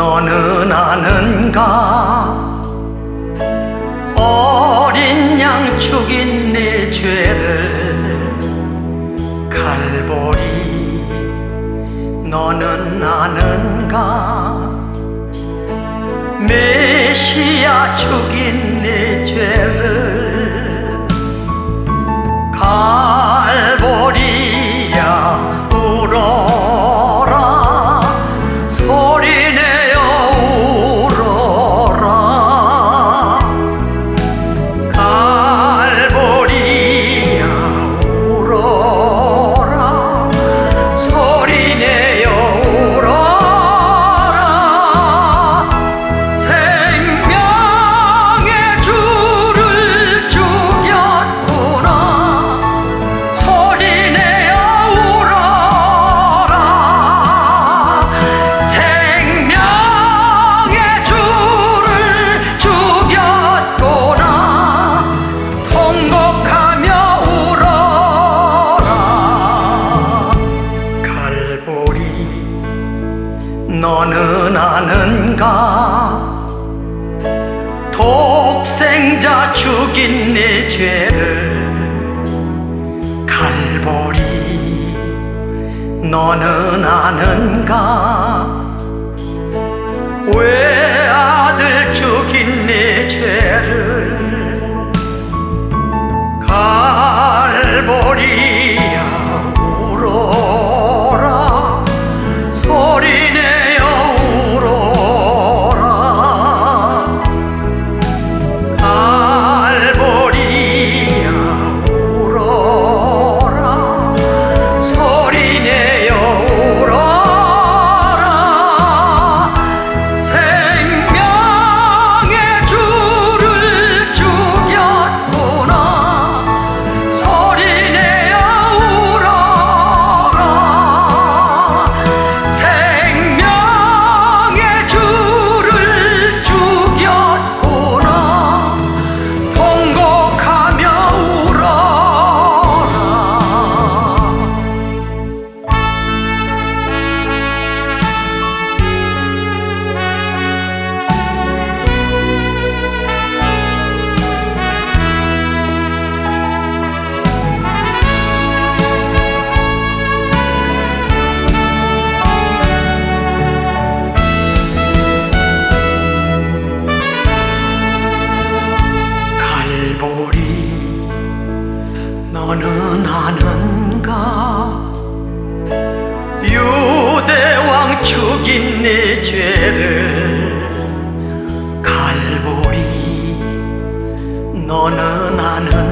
너는 아는가? 어린 양 죽인 내 죄를 갈보리. 너는 아는가? 메시아 죽인 내 죄를 너는 아는가? 독생자 죽인 내 죄를 갈보리. 너는 아는가? 왜 아들 죽인 내 죄를 너는 아는가? 유대왕 죽인 내 죄를 갈보리. 너는 아는가